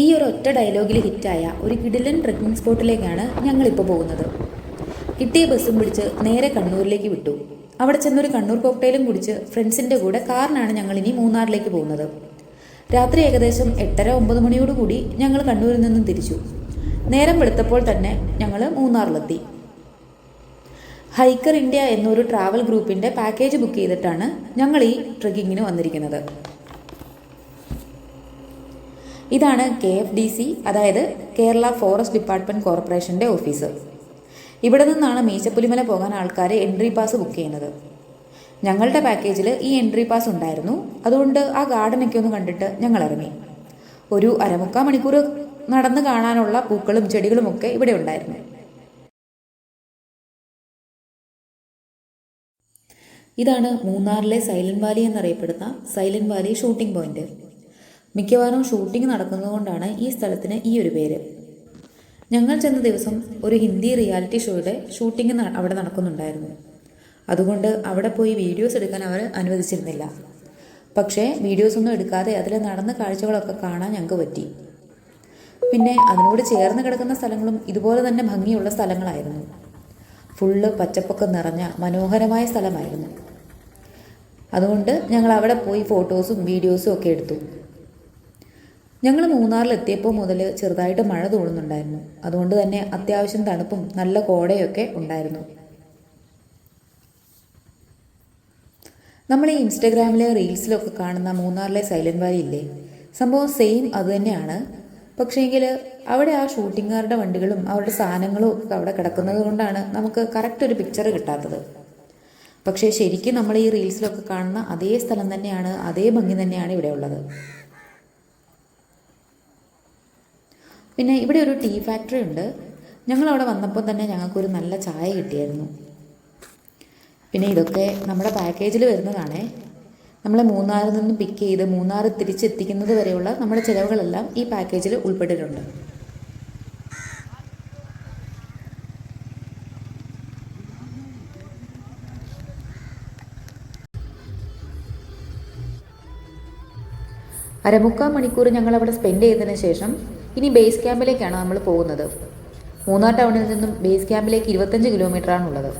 ഈ ഒരു ഒറ്റ ഡയലോഗിൽ ഹിറ്റായ ഒരു കിടിലൻ ട്രക്കിംഗ് സ്പോട്ടിലേക്കാണ് ഞങ്ങളിപ്പോൾ പോകുന്നത്. കിട്ടിയ ബസ്സും പിടിച്ച് നേരെ കണ്ണൂരിലേക്ക് വിട്ടു. അവിടെ ചെന്നൊരു കണ്ണൂർ കോക്ടെയിലും കുടിച്ച് ഫ്രണ്ട്സിന്റെ കൂടെ കാറിനാണ് ഞങ്ങൾ ഇനി മൂന്നാറിലേക്ക് പോകുന്നത്. രാത്രി ഏകദേശം എട്ടര ഒമ്പത് മണിയോടുകൂടി ഞങ്ങൾ കണ്ണൂരിൽ നിന്നും തിരിച്ചു. നേരം വെളുത്തപ്പോൾ തന്നെ ഞങ്ങൾ മൂന്നാറിലെത്തി. ഹൈക്കർ ഇന്ത്യ എന്നൊരു ട്രാവൽ ഗ്രൂപ്പിന്റെ പാക്കേജ് ബുക്ക് ചെയ്തിട്ടാണ് ഞങ്ങൾ ഈ ട്രക്കിങ്ങിന് വന്നിരിക്കുന്നത്. ഇതാണ് കെ എഫ് ഡി സി അതായത് കേരള ഫോറസ്റ്റ് ഡിപ്പാർട്ട്മെന്റ് കോർപ്പറേഷന്റെ ഓഫീസ്. ഇവിടെ നിന്നാണ് മീശപ്പുലിമല പോകാൻ ആൾക്കാർ എൻട്രി പാസ് ബുക്ക് ചെയ്യുന്നത്. ഞങ്ങളുടെ പാക്കേജിൽ ഈ എൻട്രി പാസ് ഉണ്ടായിരുന്നു. അതുകൊണ്ട് ആ ഗാർഡനൊക്കെ ഒന്ന് കണ്ടിട്ട് ഞങ്ങൾ ഇറങ്ങി. ഒരു അരമുക്കാൽ മണിക്കൂർ നടന്ന് കാണാനുള്ള പൂക്കളും ചെടികളും ഒക്കെ ഇവിടെ ഉണ്ടായിരുന്നു. ഇതാണ് മൂന്നാറിലെ സൈലന്റ് വാലി എന്നറിയപ്പെടുന്ന സൈലന്റ് വാലി ഷൂട്ടിംഗ് പോയിന്റ്. മിക്കവാറും ഷൂട്ടിംഗ് നടക്കുന്നതുകൊണ്ടാണ് ഈ സ്ഥലത്തിന് ഈ ഒരു പേര്. ഞങ്ങൾ ചെന്ന ദിവസം ഒരു ഹിന്ദി റിയാലിറ്റി ഷോയുടെ ഷൂട്ടിംഗ് അവിടെ നടക്കുന്നുണ്ടായിരുന്നു. അതുകൊണ്ട് അവിടെ പോയി വീഡിയോസ് എടുക്കാൻ അവർ അനുവദിച്ചിരുന്നില്ല. പക്ഷേ വീഡിയോസ് ഒന്നും എടുക്കാതെ അതിൽ നടന്ന കാഴ്ചകളൊക്കെ കാണാൻ ഞങ്ങൾക്ക് പറ്റി. പിന്നെ അതിനോട് ചേർന്ന് കിടക്കുന്ന സ്ഥലങ്ങളും ഇതുപോലെ തന്നെ ഭംഗിയുള്ള സ്ഥലങ്ങളായിരുന്നു. ഫുള്ള് പച്ചപ്പൊക്കെ നിറഞ്ഞ മനോഹരമായ സ്ഥലമായിരുന്നു. അതുകൊണ്ട് ഞങ്ങൾ അവിടെ പോയി ഫോട്ടോസും വീഡിയോസും ഒക്കെ എടുത്തു. ഞങ്ങൾ മൂന്നാറിൽ എത്തിയപ്പോൾ മുതൽ ചെറുതായിട്ട് മഴ തോന്നുന്നുണ്ടായിരുന്നു. അതുകൊണ്ട് തന്നെ അത്യാവശ്യം തണുപ്പും നല്ല കോടയൊക്കെ ഉണ്ടായിരുന്നു. നമ്മൾ ഈ ഇൻസ്റ്റഗ്രാമിലെ റീൽസിലൊക്കെ കാണുന്ന മൂന്നാറിലെ സൈലന്റ് വാലി ഇല്ലേ? സംഭവം സെയിം അതുതന്നെയാണ് പക്ഷേങ്കിൽ അവിടെ ആ ഷൂട്ടിങ്ങുകാരുടെ വണ്ടികളും അവരുടെ സാധനങ്ങളും ഒക്കെ അവിടെ കിടക്കുന്നത് കൊണ്ടാണ് നമുക്ക് കറക്റ്റ് ഒരു പിക്ചർ കിട്ടാത്തത്. പക്ഷേ ശരിക്കും നമ്മൾ ഈ റീൽസിലൊക്കെ കാണുന്ന അതേ സ്ഥലം തന്നെയാണ് അതേ ഭംഗി തന്നെയാണ് ഇവിടെ ഉള്ളത്. പിന്നെ ഇവിടെ ഒരു ടീ ഫാക്ടറി ഉണ്ട്. ഞങ്ങൾ അവിടെ വന്നപ്പോൾ തന്നെ ഞങ്ങൾക്കൊരു നല്ല ചായ കിട്ടിയായിരുന്നു. പിന്നെ ഇതൊക്കെ നമ്മുടെ പാക്കേജിൽ വരുന്നതാണേ. നമ്മളെ മൂന്നാറിൽ നിന്ന് പിക്ക് ചെയ്ത് മൂന്നാർ തിരിച്ചെത്തിക്കുന്നത് വരെയുള്ള നമ്മുടെ ചിലവുകളെല്ലാം ഈ പാക്കേജിൽ ഉൾപ്പെട്ടിട്ടുണ്ട്. അരമുക്കാൽ മണിക്കൂർ ഞങ്ങൾ അവിടെ സ്പെൻഡ് ചെയ്തതിന് ശേഷം ഇനി ബേസ് ക്യാമ്പിലേക്കാണ് നമ്മൾ പോകുന്നത്. മൂന്നാർ ടൗണിൽ നിന്നും ബേസ് ക്യാമ്പിലേക്ക് ഇരുപത്തഞ്ച് കിലോമീറ്ററാണുള്ളത്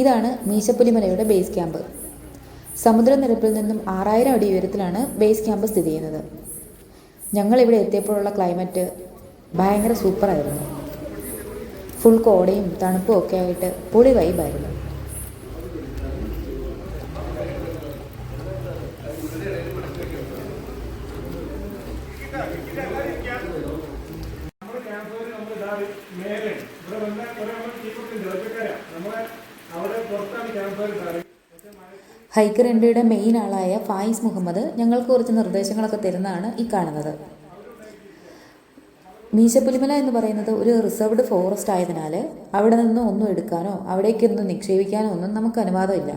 ഇതാണ് മീശപ്പുലിമലയുടെ ബേസ് ക്യാമ്പ് സമുദ്രനിരപ്പിൽ നിന്നും ആറായിരം അടി ഉയരത്തിലാണ് ബേസ് ക്യാമ്പ് സ്ഥിതി ചെയ്യുന്നത്. ഞങ്ങൾ ഇവിടെ എത്തിയപ്പോഴുള്ള ക്ലൈമറ്റ് ഭയങ്കര സൂപ്പറായിരുന്നു ഫുൾ കോടയും തണുപ്പും ഒക്കെ ആയിട്ട് പൊളി വൈബായിരുന്നു നമ്മുടെ ക്യാമ്പ് നമ്മൾ ഇതാ മേലെ ഇവിടെ വന്ന കുറെ നമ്മൾ കീപ്പുണ്ട് ഒറ്റക്കാരാ നമ്മളെ അവിടെ പുറത്താണ് ക്യാമ്പ് ഇടാറ് ഹൈക്കർ ഇന്ത്യയുടെ മെയിൻ ആളായ ഫായിസ് മുഹമ്മദ് ഞങ്ങൾക്ക് കുറച്ച് നിർദ്ദേശങ്ങളൊക്കെ തരുന്നതാണ് ഈ കാണുന്നത്. മീശപ്പുലിമല എന്ന് പറയുന്നത് ഒരു റിസർവ്ഡ് ഫോറസ്റ്റ് ആയതിനാൽ അവിടെ നിന്ന് ഒന്നും എടുക്കാനോ അവിടേക്കൊന്നും നിക്ഷേപിക്കാനോ ഒന്നും നമുക്ക് അനുവാദമില്ല.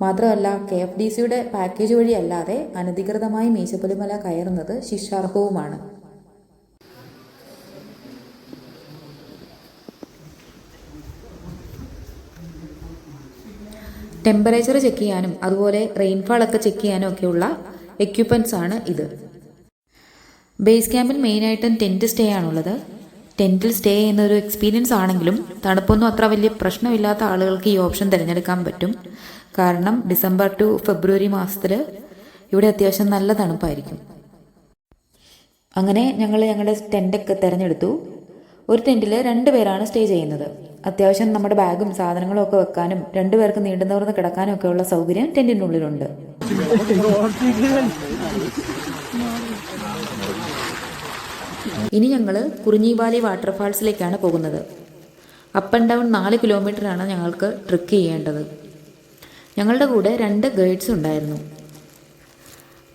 മാത്രമല്ല കെ എഫ് ഡി സിയുടെ പാക്കേജ് വഴി അല്ലാതെ അനധികൃതമായി മീശപ്പുലിമല കയറുന്നത് ശിക്ഷാർഹവുമാണ്. ടെമ്പറേച്ചർ ചെക്ക് ചെയ്യാനും അതുപോലെ റെയിൻഫാൾ ഒക്കെ ചെക്ക് ചെയ്യാനും ഒക്കെയുള്ള എക്യുപ്മെന്റ്സ് ആണ് ഇത്. ബേസ് ക്യാമ്പിൽ മെയിനായിട്ടും ടെന്റ് സ്റ്റേ ആണുള്ളത്. ടെന്റിൽ സ്റ്റേ ചെയ്യുന്ന ഒരു എക്സ്പീരിയൻസ് ആണെങ്കിലും തണുപ്പൊന്നും അത്ര വലിയ പ്രശ്നമില്ലാത്ത ആളുകൾക്ക് ഈ ഓപ്ഷൻ തിരഞ്ഞെടുക്കാൻ പറ്റും. കാരണം ഡിസംബർ ടു ഫെബ്രുവരി മാസത്തിൽ ഇവിടെ അത്യാവശ്യം നല്ല തണുപ്പായിരിക്കും. അങ്ങനെ ഞങ്ങൾ ഞങ്ങളുടെ ടെന്റൊക്കെ തിരഞ്ഞെടുത്തു. ഒരു ടെന്റിൽ രണ്ട് പേരാണ് സ്റ്റേ ചെയ്യുന്നത്. അത്യാവശ്യം നമ്മുടെ ബാഗും സാധനങ്ങളും ഒക്കെ വെക്കാനും രണ്ടുപേർക്ക് നീണ്ടു നിവർന്ന് ഉള്ള ഒക്കെയുള്ള സൗകര്യം ടെന്റിനുള്ളിലുണ്ട്. ഇനി ഞങ്ങൾ കുറിഞ്ഞിവാലി വാട്ടർഫാൾസിലേക്കാണ് പോകുന്നത്. അപ്പ് ആൻഡ് ഡൗൺ നാല് കിലോമീറ്ററാണ് ഞങ്ങൾക്ക് ട്രിക്ക് ചെയ്യേണ്ടത്. ഞങ്ങളുടെ കൂടെ രണ്ട് ഗൈഡ്സ് ഉണ്ടായിരുന്നു.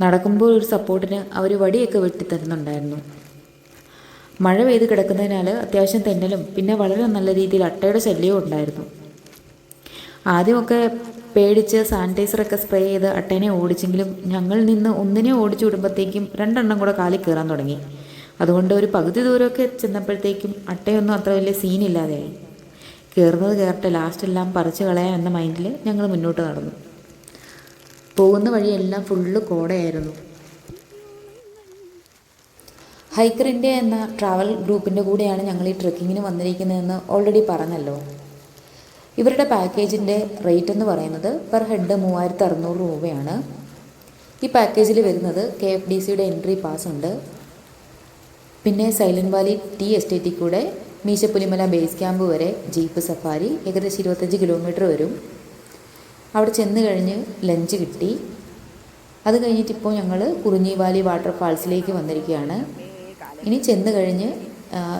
നടക്കുമ്പോൾ ഒരു സപ്പോർട്ടിന് അവർ വടിയൊക്കെ വെട്ടിത്തരുന്നുണ്ടായിരുന്നു. മഴ പെയ്ത് കിടക്കുന്നതിനാൽ അത്യാവശ്യം തെന്നലും പിന്നെ വളരെ നല്ല രീതിയിൽ അട്ടയുടെ ശല്യവും ഉണ്ടായിരുന്നു. ആദ്യമൊക്കെ പേടിച്ച് സാനിറ്റൈസറൊക്കെ സ്പ്രേ ചെയ്ത് അട്ടേനെ ഓടിച്ചെങ്കിലും ഞങ്ങൾ നിന്ന് ഒന്നിനെ ഓടിച്ചു വിടുമ്പോഴത്തേക്കും രണ്ടെണ്ണം കൂടെ കാലിൽ കയറാൻ തുടങ്ങി. അതുകൊണ്ട് ഒരു പകുതി ദൂരമൊക്കെ ചെന്നപ്പോഴത്തേക്കും അട്ടയൊന്നും അത്ര വലിയ സീനില്ലാതെയായി കയറുന്നത് കയറട്ടെ ലാസ്റ്റ് എല്ലാം പറിച്ചു കളയാം എന്ന മൈൻഡിൽ ഞങ്ങൾ മുന്നോട്ട് നടന്നു. പോകുന്ന വഴിയെല്ലാം ഫുള്ള് കോടയായിരുന്നു. ഇന്ത്യ എന്ന ട്രാവൽ ഗ്രൂപ്പിന്റെ കൂടെയാണ് ഞങ്ങൾ ഈ ട്രക്കിങ്ങിന് വന്നിരിക്കുന്നതെന്ന് ഓൾറെഡി പറഞ്ഞല്ലോ. ഇവരുടെ പാക്കേജിന്റെ റേറ്റ് എന്ന് പറയുന്നത് പെർ ഹെഡ് മൂവായിരത്തി അറുന്നൂറ് രൂപയാണ്. ഈ പാക്കേജിൽ വരുന്നത് കെ എഫ് ഡി സിയുടെ എൻട്രി പാസ് ഉണ്ട്. പിന്നെ സൈലന്റ് വാലി ടി എസ്റ്റേറ്റിൽ കൂടെ മീശപ്പുലിമല ബേസ് ക്യാമ്പ് വരെ ജീപ്പ് സഫാരി ഏകദേശം ഇരുപത്തഞ്ച് കിലോമീറ്റർ വരും. അവിടെ ചെന്ന് കഴിഞ്ഞ് ലഞ്ച് കിട്ടി. അത് കഴിഞ്ഞിട്ട് ഇപ്പോൾ ഞങ്ങൾ കുറിഞ്ഞി വാലി വാട്ടർഫാൾസിലേക്ക് വന്നിരിക്കുകയാണ്. ഇനി ചെന്ന് കഴിഞ്ഞ്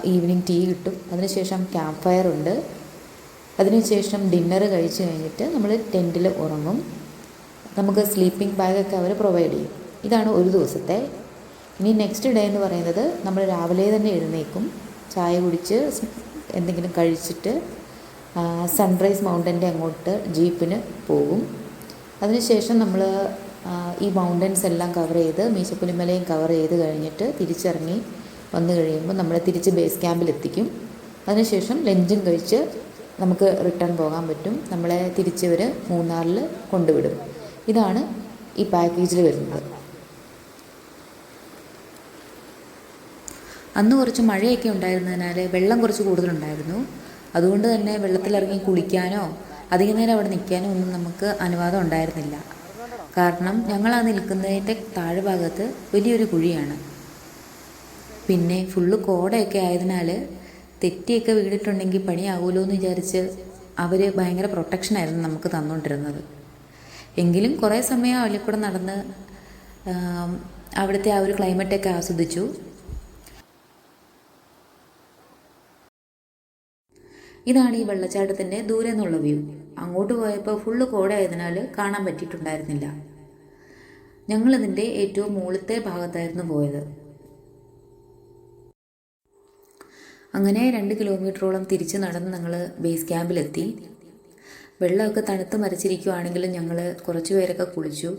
ഈവനിങ് ടീ കിട്ടും. അതിനുശേഷം ക്യാമ്പ് ഫയർ ഉണ്ട്. അതിനുശേഷം ഡിന്നർ കഴിച്ച് കഴിഞ്ഞിട്ട് നമ്മൾ ടെന്റിൽ ഉറങ്ങും. നമുക്ക് സ്ലീപ്പിംഗ് ബാഗൊക്കെ അവർ പ്രൊവൈഡ് ചെയ്യും. ഇതാണ് ഒരു ദിവസത്തെ. ഇനി നെക്സ്റ്റ് ഡേ എന്ന് പറയുന്നത് നമ്മൾ രാവിലെ തന്നെ എഴുന്നേക്കും. ചായ കുടിച്ച് എന്തെങ്കിലും കഴിച്ചിട്ട് സൺറൈസ് മൗണ്ടന്റെ അങ്ങോട്ട് ജീപ്പിന് പോകും. അതിനുശേഷം നമ്മൾ ഈ മൗണ്ടൻസ് എല്ലാം കവർ ചെയ്ത് മീശപ്പുലിമലയും കവർ ചെയ്ത് കഴിഞ്ഞിട്ട് തിരിച്ചിറങ്ങി വന്നു കഴിയുമ്പോൾ നമ്മളെ തിരിച്ച് ബേസ് ക്യാമ്പിൽ എത്തിക്കും. അതിനുശേഷം ലഞ്ചും കഴിച്ച് നമുക്ക് റിട്ടേൺ പോകാൻ പറ്റും. നമ്മളെ തിരിച്ചവർ മൂന്നാറിൽ കൊണ്ടുവിടും. ഇതാണ് ഈ പാക്കേജിൽ വരുന്നത്. അന്ന് കുറച്ച് മഴയൊക്കെ ഉണ്ടായിരുന്നതിനാൽ വെള്ളം കുറച്ച് കൂടുതലുണ്ടായിരുന്നു. അതുകൊണ്ട് തന്നെ വെള്ളത്തിലിറങ്ങി കുളിക്കാനോ അധികം നേരം അവിടെ നിൽക്കാനോ ഒന്നും നമുക്ക് അനുവാദം ഉണ്ടായിരുന്നില്ല. കാരണം ഞങ്ങൾ ആ നിൽക്കുന്നതിന്റെ താഴ്ഭാഗത്ത് വലിയൊരു കുഴിയാണ്. പിന്നെ ഫുള്ള് കോടയൊക്കെ ആയതിനാൽ തെറ്റിയൊക്കെ വീണിട്ടുണ്ടെങ്കിൽ പണിയാവുമല്ലോ എന്ന് വിചാരിച്ച് അവർ ഭയങ്കര പ്രൊട്ടക്ഷനായിരുന്നു നമുക്ക് തന്നുകൊണ്ടിരുന്നത്. എങ്കിലും കുറേ സമയം അതിൽ കൂടെ നടന്ന് അവിടുത്തെ ആ ഒരു ക്ലൈമറ്റൊക്കെ ആസ്വദിച്ചു. ഇതാണ് ഈ വെള്ളച്ചാട്ടത്തിന്റെ ദൂരെ നിന്നുള്ള വ്യൂ അങ്ങോട്ട് പോയപ്പോൾ ഫുള്ള് കോടായതിനാൽ കാണാൻ പറ്റിയിട്ടുണ്ടായിരുന്നില്ല. ഞങ്ങളിതിന്റെ ഏറ്റവും മുകളിലത്തെ ഭാഗത്തായിരുന്നു പോയത്. അങ്ങനെ രണ്ട് കിലോമീറ്ററോളം തിരിച്ച് നടന്ന് ഞങ്ങൾ ബേസ് ക്യാമ്പിലെത്തി വെള്ളമൊക്കെ തണുത്ത് മരച്ചിരിക്കുവാണെങ്കിലും ഞങ്ങൾ കുറച്ച് പേരൊക്കെ കുളിച്ചു.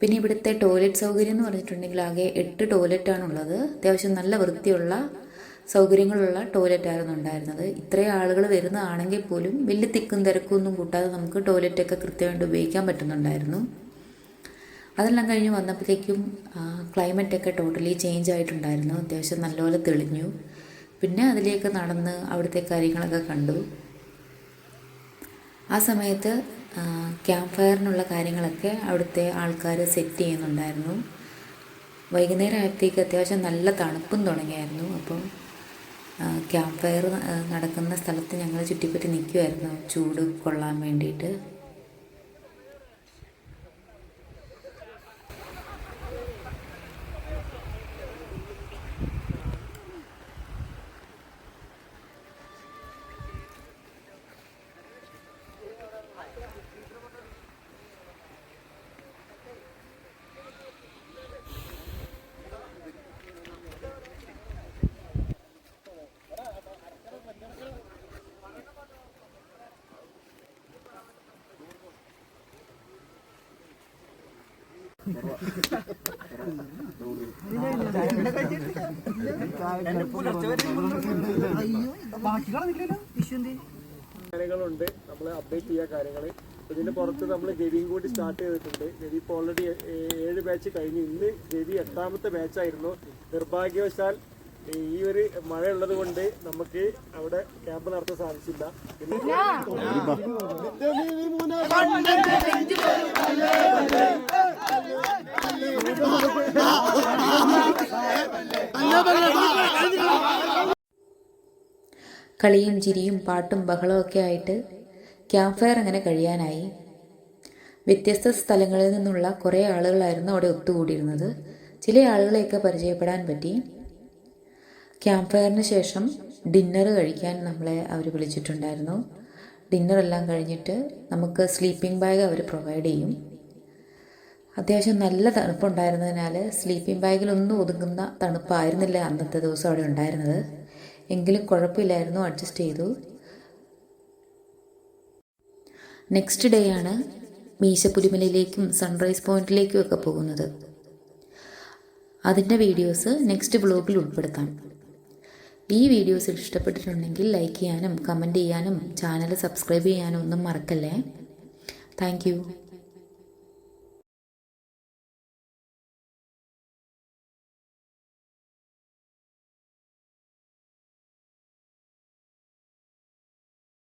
പിന്നെ ഇവിടുത്തെ ടോയ്ലറ്റ് സൗകര്യം എന്ന് പറഞ്ഞിട്ടുണ്ടെങ്കിൽ ആകെ എട്ട് ടോയ്ലറ്റാണുള്ളത് അത്യാവശ്യം നല്ല വൃത്തിയുള്ള സൗകര്യങ്ങളുള്ള ടോയ്ലറ്റായിരുന്നു ഉണ്ടായിരുന്നത്. ഇത്രയും ആളുകൾ വരുന്നതാണെങ്കിൽ പോലും വലിയ തിക്കും തിരക്കും ഒന്നും കൂട്ടാതെ നമുക്ക് ടോയ്ലറ്റൊക്കെ കൃത്യമായിട്ട് ഉപയോഗിക്കാൻ പറ്റുന്നുണ്ടായിരുന്നു. അതെല്ലാം കഴിഞ്ഞ് വന്നപ്പോഴത്തേക്കും ക്ലൈമറ്റൊക്കെ ടോട്ടലി ചേഞ്ച് ആയിട്ടുണ്ടായിരുന്നു. അത്യാവശ്യം നല്ലപോലെ തെളിഞ്ഞു. പിന്നെ അതിലേക്ക് നടന്ന് അവിടുത്തെ കാര്യങ്ങളൊക്കെ കണ്ടു. ആ സമയത്ത് ക്യാമ്പ് ഫയറിനുള്ള കാര്യങ്ങളൊക്കെ അവിടുത്തെ ആൾക്കാർ സെറ്റ് ചെയ്യുന്നുണ്ടായിരുന്നു. വൈകുന്നേരം ആയപ്പോഴത്തേക്ക് അത്യാവശ്യം നല്ല തണുപ്പും തുടങ്ങിയായിരുന്നു. അപ്പം ക്യാമ്പ് ഫയർ നടക്കുന്ന സ്ഥലത്ത് ഞങ്ങൾ ചുറ്റിപ്പറ്റി നിൽക്കുമായിരുന്നു ചൂട് കൊള്ളാൻ വേണ്ടിയിട്ട്. കാര്യങ്ങളുണ്ട്. നമ്മൾ അപ്ഡേറ്റ് ചെയ്യാ കാര്യങ്ങൾ ഇതിന്റെ പുറത്ത് നമ്മൾ ഗവിയും കൂടി സ്റ്റാർട്ട് ചെയ്തിട്ടുണ്ട്. ഗവി ഇപ്പോൾ ഓൾറെഡി ഏഴ് ബാച്ച് കഴിഞ്ഞു. ഇന്ന് ഗവി എട്ടാമത്തെ ബാച്ചായിരുന്നു നിർഭാഗ്യവശാൽ ഈ ഒരു മഴ ഉള്ളത് കൊണ്ട് നമുക്ക് അവിടെ ക്യാമ്പ് നടത്താൻ സാധിച്ചില്ല. പിന്നെ കളിയും ചിരിയും പാട്ടും ബഹളവും ഒക്കെ ആയിട്ട് ക്യാമ്പ് ഫയർ അങ്ങനെ കഴിയാനായി. വ്യത്യസ്ത സ്ഥലങ്ങളിൽ നിന്നുള്ള കുറേ ആളുകളായിരുന്നു അവിടെ ഒത്തുകൂടിയിരുന്നത്. ചില ആളുകളെയൊക്കെ പരിചയപ്പെടാൻ പറ്റി. ക്യാമ്പ് ഫയറിന് ശേഷം ഡിന്നർ കഴിക്കാൻ നമ്മളെ അവർ വിളിച്ചിട്ടുണ്ടായിരുന്നു. ഡിന്നറെല്ലാം കഴിഞ്ഞിട്ട് നമുക്ക് സ്ലീപ്പിംഗ് ബാഗ് അവർ പ്രൊവൈഡ് ചെയ്യും. അത്യാവശ്യം നല്ല തണുപ്പുണ്ടായിരുന്നതിനാൽ സ്ലീപ്പിംഗ് ബാഗിലൊന്നും ഒതുങ്ങുന്ന തണുപ്പായിരുന്നില്ല അന്നത്തെ ദിവസം അവിടെ ഉണ്ടായിരുന്നത്. എങ്കിലും കുഴപ്പമില്ലായിരുന്നു അഡ്ജസ്റ്റ് ചെയ്തു. നെക്സ്റ്റ് ഡേ ആണ് മീശപ്പുലിമലയിലേക്കും സൺറൈസ് പോയിന്റിലേക്കും ഒക്കെ പോകുന്നത്. അതിന്റെ വീഡിയോസ് നെക്സ്റ്റ് ബ്ലോഗിൽ ഉൾപ്പെടുത്താം. ഈ വീഡിയോസ് ഇഷ്ടപ്പെട്ടിട്ടുണ്ടെങ്കിൽ ലൈക്ക് ചെയ്യാനും കമന്റ് ചെയ്യാനും ചാനൽ സബ്സ്ക്രൈബ് ചെയ്യാനും ഒന്നും മറക്കല്ലേ. താങ്ക്